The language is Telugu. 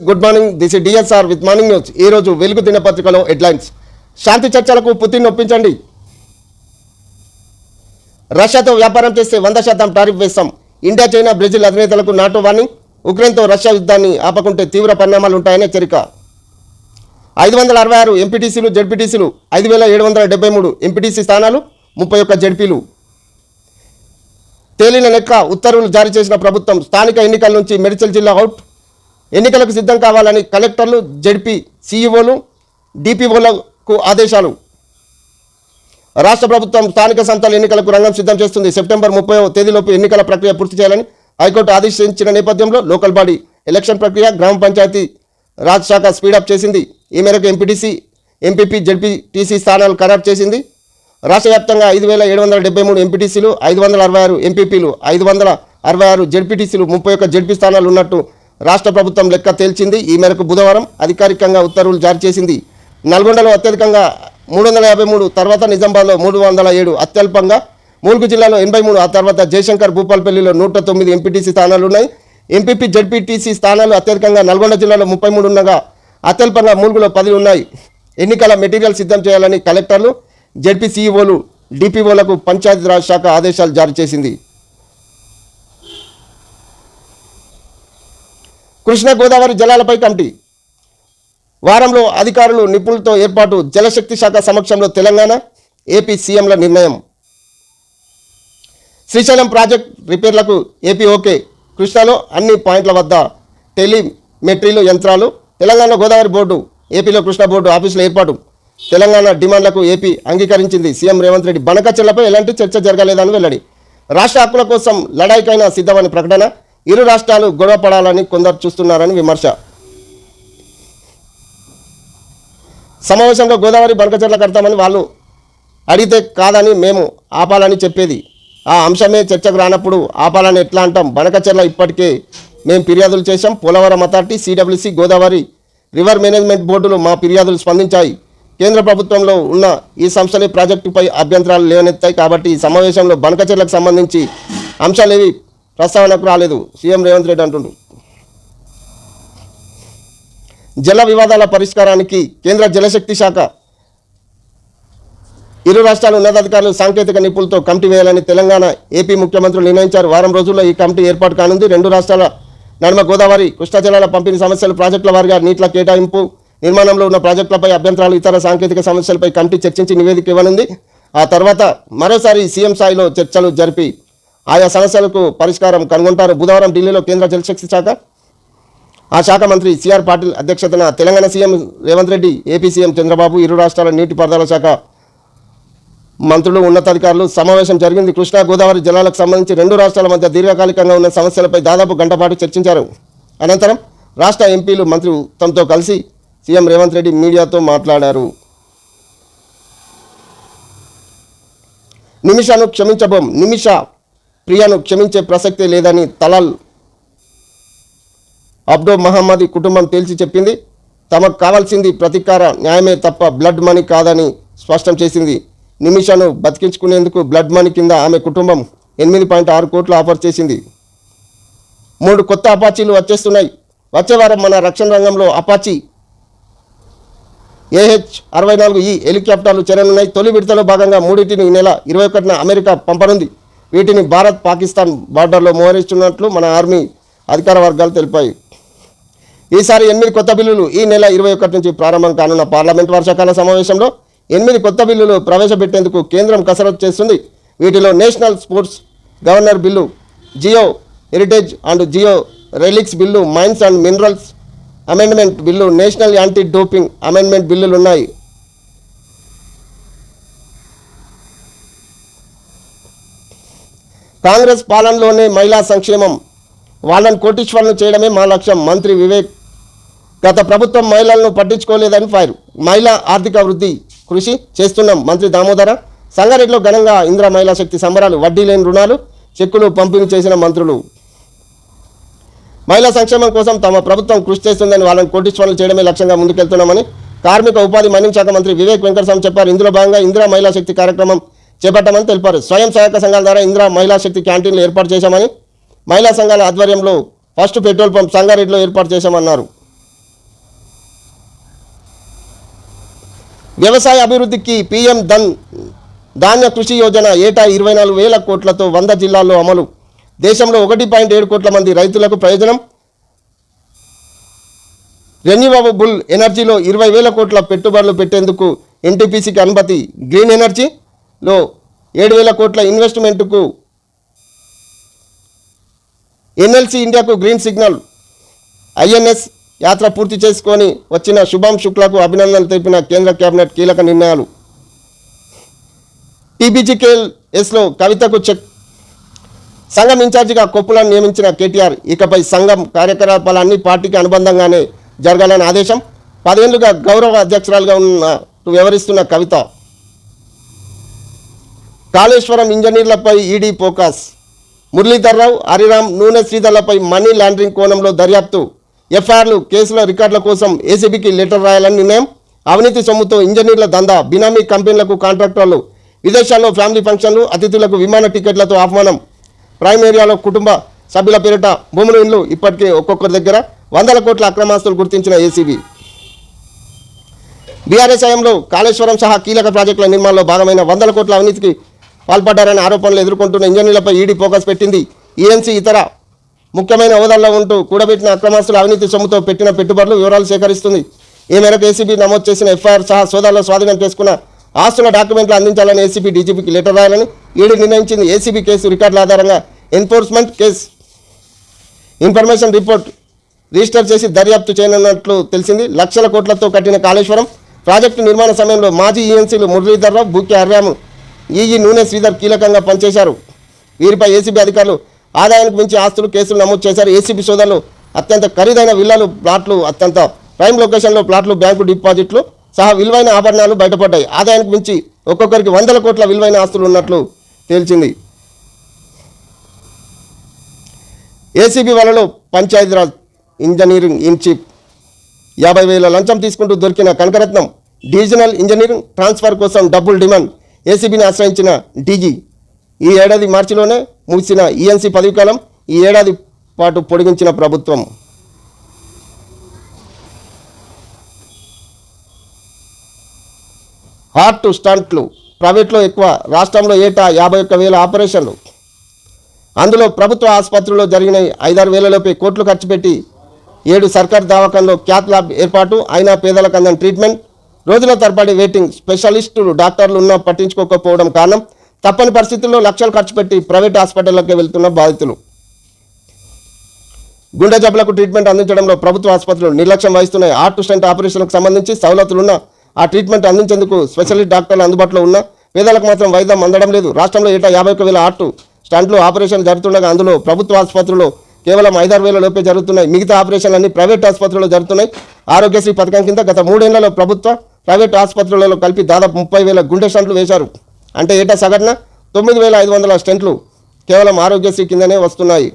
Good morning this is DSR with morning news ఈ రోజు వెలుగు దినపత్రికలో హెడ్లైన్స్. శాంతి చర్చలకు పుతిన్ ఒప్పించండి. రష్యాతో వ్యాపారం చేస్తే వంద శాతం టారిఫ్ వేస్తాం. ఇండియా చైనా బ్రెజిల్ అధినేతలకు నాటో వార్నింగ్. ఉక్రెయిన్తో రష్యా యుద్ధాన్ని ఆపకుంటే తీవ్ర పరిణామాలు ఉంటాయని హెచ్చరిక ఐదు వందల అరవై ఆరు ఎంపీటీసీలు జడ్పీటీసీలు ఐదు వేల ఏడు వందల డెబ్బై మూడు ఎంపీటీసీ స్థానాలు ముప్పై ఒక్క జడ్పీలు తేలిన లెక్క ఉత్తర్వులు జారీ చేసిన ప్రభుత్వం స్థానిక ఎన్నికల నుంచి మెడిచల్ జిల్లా అవుట్. ఎన్నికలకు సిద్ధం కావాలని కలెక్టర్లు జడ్పీ సీఈఓలు డిపిఓలకు ఆదేశాలు. రాష్ట్ర ప్రభుత్వం స్థానిక సంస్థల ఎన్నికలకు రంగం సిద్ధం చేస్తుంది. సెప్టెంబర్ ముప్పై తేదీలోపు ఎన్నికల ప్రక్రియ పూర్తి చేయాలని హైకోర్టు ఆదేశించిన నేపథ్యంలో లోకల్ బాడీ ఎలక్షన్ ప్రక్రియ గ్రామ పంచాయతీ రాజ్ శాఖ స్పీడప్ చేసింది. ఈ మేరకు ఎంపీటీసీ ఎంపీపీ జడ్పీటీసీ స్థానాలు ఖరారు చేసింది. రాష్ట్ర వ్యాప్తంగా ఐదు వేల ఏడు వందల డెబ్బై మూడు ఎంపీటీసీలు ఐదు వందల అరవై ఆరు ఎంపీపీలు ఐదు వందల అరవై ఆరు జడ్పీటీసీలు ముప్పై ఒక్క జడ్పీ స్థానాలు ఉన్నట్టు రాష్ట్ర ప్రభుత్వం లెక్క తేల్చింది. ఈ మేరకు బుధవారం అధికారికంగా ఉత్తర్వులు జారీ చేసింది. నల్గొండలో అత్యధికంగా మూడు వందల యాభై మూడు తర్వాత నిజామాబాద్లో మూడు వందల ఏడు అత్యల్పంగా ములుగు జిల్లాలో ఎనభై మూడు ఆ తర్వాత జయశంకర్ భూపాల్పల్లిలో నూట తొమ్మిది ఎంపీటీసీ స్థానాలు ఉన్నాయి. ఎంపీపీ జడ్పీటీసీ స్థానాలు అత్యధికంగా నల్గొండ జిల్లాలో ముప్పై మూడు ఉండగా అత్యల్పంగా ములుగులో పది ఉన్నాయి. ఎన్నికల మెటీరియల్ సిద్ధం చేయాలని కలెక్టర్లు జడ్పీ సీఈఓలు డిపిఓలకు పంచాయతీరాజ్ శాఖ ఆదేశాలు జారీ చేసింది. కృష్ణా గోదావరి జలాలపై కమిటీ. వారంలో అధికారులు నిపుణులతో ఏర్పాటు జలశక్తి శాఖ సమక్షంలో తెలంగాణ ఏపీ సీఎంల నిర్ణయం. శ్రీశైలం ప్రాజెక్ట్ రిపేర్లకు ఏపీ ఓకే. కృష్ణాలో అన్ని పాయింట్ల వద్ద టెలిమెట్రీలు యంత్రాలు తెలంగాణ గోదావరి బోర్డు ఏపీలో కృష్ణా బోర్డు ఆఫీసుల ఏర్పాటు. తెలంగాణ డిమాండ్లకు ఏపీ అంగీకరించింది సీఎం రేవంత్ రెడ్డి. బనకచెర్లపై ఎలాంటి చర్చ జరగలేదని వెల్లడి. రాష్ట్ర హక్కుల కోసం లడాయికైనా సిద్ధమని ప్రకటన. ఇరు రాష్ట్రాలు గొడవ పడాలని కొందరు చూస్తున్నారని విమర్శ. సమావేశంలో గోదావరి బనకచెర్ల కడతామని వాళ్ళు అడిగితే కాదని మేము ఆపాలని చెప్పేది. ఆ అంశమే చర్చకు రానప్పుడు ఆపాలని ఎట్లా అంటాం? బనకచెర్ల ఇప్పటికే మేము ఫిర్యాదులు చేశాం. Polavaram authority CWC Godavari river management బోర్డులు మా ఫిర్యాదులు స్పందించాయి. కేంద్ర ప్రభుత్వంలో ఉన్న ఈ సంస్థలే ప్రాజెక్టుపై అభ్యంతరాలు లేవనెత్తాయి కాబట్టి ఈ సమావేశంలో బనకచెర్లకు సంబంధించి అంశాలేవి ప్రస్తావనకు రాలేదు. సీఎం రేవంత్ రెడ్డి అంటుండు. జల వివాదాల పరిష్కారానికి కేంద్ర జలశక్తి శాఖ ఇరు రాష్ట్రాల ఉన్నతాధికారులు సాంకేతిక నిపుణులతో కమిటీ వేయాలని తెలంగాణ ఏపీ ముఖ్యమంత్రులు నిర్ణయించారు. వారం రోజుల్లో ఈ కమిటీ ఏర్పాటు కానుంది. రెండు రాష్ట్రాల నడుమ గోదావరి కృష్ణా జలాల పంపిణీ సమస్యలు ప్రాజెక్టుల వారిగా నీట్ల కేటాయింపు నిర్మాణంలో ఉన్న ప్రాజెక్టులపై అభ్యంతరాలు ఇతర సాంకేతిక సమస్యలపై కమిటీ చర్చించి నివేదిక ఇవ్వనుంది. ఆ తర్వాత మరోసారి సీఎం స్థాయిలో చర్చలు జరిపి ఆయా సమస్యలకు పరిష్కారం కనుగొంటారు. బుధవారం ఢిల్లీలో కేంద్ర జలశక్తి శాఖ. ఆ శాఖ మంత్రి సిఆర్ పాటిల్ అధ్యక్షతన Telangana CM Revanth Reddy AP CM Chandrababu ఇరు రాష్ట్రాల నీటిపారుదల శాఖ మంత్రులు ఉన్నతాధికారులు సమావేశం జరిగింది. కృష్ణా గోదావరి జలాలకు సంబంధించి రెండు రాష్ట్రాల మధ్య దీర్ఘకాలికంగా ఉన్న సమస్యలపై దాదాపు గంటపాటు చర్చించారు. అనంతరం రాష్ట్ర ఎంపీలు మంత్రి తమతో కలిసి సీఎం రేవంత్ రెడ్డి మీడియాతో మాట్లాడారు. నిమిషాను క్షమించబోం. నిమిష ప్రియను క్షమించే ప్రసక్తే లేదని తలాల్ అబ్డో మహమ్మది కుటుంబం తేల్చి చెప్పింది. తమకు కావాల్సింది ప్రతీకార న్యాయమే తప్ప బ్లడ్ మనీ కాదని స్పష్టం చేసింది. నిమిషాను బతికించుకునేందుకు బ్లడ్ మనీ కింద ఆమె కుటుంబం ఎనిమిది పాయింట్ ఆరు కోట్లు ఆఫర్ చేసింది. మూడు కొత్త అపాచీలు వచ్చేస్తున్నాయి. వచ్చే వారం మన రక్షణ రంగంలో అపాచీ ఏహెచ్ అరవై నాలుగు ఈ హెలికాప్టర్లు చేరనున్నాయి. తొలి విడతలో భాగంగా మూడింటిని నెల ఇరవై ఒకటిన అమెరికా పంపనుంది. వీటిని భారత్ పాకిస్తాన్ బార్డర్లో మోహరిస్తున్నట్లు మన ఆర్మీ అధికార వర్గాలు తెలిపాయి. ఈసారి ఎనిమిది కొత్త బిల్లులు ఈ నెల ఇరవై ఒకటి నుంచి ప్రారంభం కానున్న పార్లమెంట్ వర్షాకాల సమావేశంలో ఎనిమిది కొత్త బిల్లులు ప్రవేశపెట్టేందుకు కేంద్రం కసరత్తు చేస్తుంది. వీటిలో national sports governor bill geo heritage and geo relics bill mines and minerals amendment bill national anti doping amendment బిల్లులు ఉన్నాయి కాంగ్రెస్ పాలనలోనే మహిళా సంక్షేమం వాళ్ళని కోటీశ్వరులను చేయడమే మా లక్ష్యం. మంత్రి వివేక్ గత ప్రభుత్వం మహిళలను పట్టించుకోలేదని ఫైర్. మహిళా ఆర్థిక వృద్ధి కృషి చేస్తున్నాం మంత్రి దామోదర. సంగారెడ్డిలో ఘనంగా ఇంద్ర మహిళా శక్తి సంబరాలు వడ్డీ లేని రుణాలు చెక్కులు పంపిణీ చేసిన మంత్రులు. మహిళా సంక్షేమం కోసం తమ ప్రభుత్వం కృషి చేస్తుందని వాళ్ళని కోటీశ్వరులు చేయడమే లక్ష్యంగా ముందుకెళ్తున్నామని కార్మిక ఉపాధి మైనింగ్ శాఖ మంత్రి వివేక్ వెంకటస్వామి చెప్పారు. ఇందులో భాగంగా ఇందిరా మహిళా శక్తి కార్యక్రమం చేపట్టామని తెలిపారు. స్వయం సహాయక సంఘాల ద్వారా ఇందిరా మహిళా శక్తి క్యాంటీన్లు ఏర్పాటు చేశామని మహిళా సంఘాల ఆధ్వర్యంలో ఫస్ట్ పెట్రోల్ పంప్ సంగారెడ్డిలో ఏర్పాటు చేశామన్నారు. వ్యవసాయ అభివృద్ధికి పీఎం ధన్ ధాన్య కృషి యోజన ఏటా ఇరవై నాలుగు వేల కోట్లతో వంద జిల్లాల్లో అమలు. దేశంలో ఒకటి పాయింట్ ఏడు కోట్ల మంది రైతులకు ప్రయోజనం. రెన్యూవబుల్ ఎనర్జీలో ఇరవై వేల కోట్ల పెట్టుబడులు పెట్టేందుకు ఎన్టీపీసీకి అనుమతి గ్రీన్ ఎనర్జీ. లో ఏడు వేల కోట్ల ఇన్వెస్ట్మెంట్కు ఎన్ఎల్సి ఇండియాకు గ్రీన్ సిగ్నల్. ఐఎన్ఎస్ యాత్ర పూర్తి చేసుకొని వచ్చిన శుభం శుక్లకు అభినందనలు తెలిపిన కేంద్ర కేబినెట్ కీలక నిర్ణయాలు. టీబీజీకేఎల్ఎస్లో కవితకు చెక్. సంఘం ఇన్ఛార్జిగా కొప్పులను నియమించిన కేటీఆర్ ఇకపై సంఘం కార్యకలాపాలన్నీ పార్టీకి అనుబంధంగానే జరగాలని ఆదేశం. పదేళ్ళుగా గౌరవ అధ్యక్షురాలుగా ఉన్న వివరిస్తున్న కవిత. కాళేశ్వరం ఇంజనీర్లపై ఈడీ ఫోకస్. మురళీధర్రావు హరిరామ్ నూనె శ్రీధర్లపై మనీ లాండరింగ్ కోణంలో దర్యాప్తు. ఎఫ్ఐఆర్లు కేసుల రికార్డుల కోసం ఏసీబీకి లెటర్ రాయాలని నిర్ణయం. అవినీతి సొమ్ముతో ఇంజనీర్ల దందా బినామీ కంపెనీలకు కాంట్రాక్టర్లు. విదేశాల్లో ఫ్యామిలీ ఫంక్షన్లు అతిథులకు విమాన టికెట్లతో ఆహ్వానం. ప్రైమ్ ఏరియాలో కుటుంబ సభ్యుల పేరిట భూములు ఇండ్లు ఇప్పటికే ఒక్కొక్కరి దగ్గర వందల కోట్ల అక్రమాస్తులు గుర్తించిన ఏసీబీ. బీఆర్ఎస్ హయాంలో కాళేశ్వరం సహా కీలక ప్రాజెక్టుల నిర్మాణంలో భాగమైన వందల కోట్ల అవినీతికి పాల్పడ్డారనే ఆరోపణలు ఎదుర్కొంటున్న ఇంజనీర్లపై ఈడీ ఫోకస్ పెట్టింది. ఈఎన్సీ ఇతర ముఖ్యమైన హోదాల్లో ఉంటూ కూడబెట్టిన అక్రమాస్తుల అవినీతి సొమ్ముతో పెట్టిన పెట్టుబడులు వివరాలు సేకరిస్తుంది. ఈ మేరకు ఏసీబీ నమోదు చేసిన ఎఫ్ఐఆర్ సహా సోదాల్లో స్వాధీనం చేసుకున్న ఆస్తుల డాక్యుమెంట్లు అందించాలని ఏసీబీ డీజీపీకి లెటర్ రాయాలని ఈడీ నిర్ణయించింది. ఏసీబీ కేసు రికార్డుల ఆధారంగా enforcement case information report register చేసి దర్యాప్తు చేయనున్నట్లు తెలిసింది. లక్షల కోట్లతో కట్టిన కాళేశ్వరం ప్రాజెక్టు నిర్మాణ సమయంలో మాజీ ఈఎన్సీలు మురళీధర్రావు బూకే హర్యాము ఈఈ నూనె శ్రీధర్ కీలకంగా పనిచేశారు. వీరిపై ఏసీబీ అధికారులు ఆదాయానికి మించి ఆస్తులు కేసులు నమోదు చేశారు. ఏసీబీ సోదరులు అత్యంత ఖరీదైన విల్లాలు ప్లాట్లు అత్యంత ప్రైమ్ లొకేషన్లో ప్లాట్లు బ్యాంకు డిపాజిట్లు సహా విలువైన ఆభరణాలు బయటపడ్డాయి. ఆదాయానికి మించి ఒక్కొక్కరికి వందల కోట్ల విలువైన ఆస్తులు ఉన్నట్లు తేల్చింది. ఏసీబీ వలలో పంచాయతీరాజ్ ఇంజనీరింగ్ ఇన్ చీఫ్ యాభై వేల లంచం తీసుకుంటూ దొరికిన కనకరత్నం డివిజనల్ ఇంజనీరింగ్ ట్రాన్స్ఫర్ కోసం డబ్బులు డిమాండ్. ఏసీబీని ఆశ్రయించిన డీజీ ఈ ఏడాది మార్చిలోనే ముగిసిన ఈఎన్సీ పదవీకాలం ఈ ఏడాది పాటు పొడిగించిన ప్రభుత్వం. హార్ట్ స్టంట్లు. ప్రైవేట్లో ఎక్కువ రాష్ట్రంలో ఏటా యాభై ఒక్క వేల ఆపరేషన్లు. అందులో ప్రభుత్వ ఆసుపత్రుల్లో జరిగిన ఐదారు వేలలోపే కోట్లు ఖర్చు పెట్టి ఏడు సర్కార్ దవాఖానలో క్యాత్ ల్యాబ్ ఏర్పాటు అయినా పేదలకు అందని ట్రీట్మెంట్ రోజుల తరబడి వెయిటింగ్ స్పెషలిస్టులు డాక్టర్లు ఉన్నా పట్టించుకోకపోవడం కారణం తప్పని పరిస్థితుల్లో లక్షలు ఖర్చు పెట్టి ప్రైవేట్ హాస్పిటల్లోకి వెళ్తున్న బాధితులు. గుండె జబ్బులకు ట్రీట్మెంట్ అందించడంలో ప్రభుత్వ ఆసుపత్రులు నిర్లక్ష్యం వహిస్తున్నాయి. హార్ట్ స్టెంట్ ఆపరేషన్లకు సంబంధించి సవలతులున్న ఆ ట్రీట్మెంట్ అందించేందుకు స్పెషలిస్ట్ డాక్టర్లు అందుబాటులో ఉన్న పేదలకు మాత్రం వైద్యం అందడం లేదు. రాష్ట్రంలో ఏటా యాభై ఒక్క వేల హార్ట్ స్టంట్లు ఆపరేషన్ జరుగుతుండగా అందులో ప్రభుత్వ ఆసుపత్రుల్లో కేవలం ఐదారు వేల లోపే జరుగుతున్నాయి. మిగతా ఆపరేషన్లన్నీ ప్రైవేట్ ఆసుపత్రుల్లో జరుగుతున్నాయి. ఆరోగ్యశ్రీ పథకం కింద గత మూడేళ్ళలో ప్రభుత్వ ప్రైవేట్ ఆసుపత్రులలో కలిపి దాదాపు ముప్పై వేల గుండె స్టంట్లు వేశారు. అంటే ఏటా సగటున? తొమ్మిది వేల ఐదు వందల స్టెంట్లు కేవలం ఆరోగ్యశ్రీ కిందనే వస్తున్నాయి.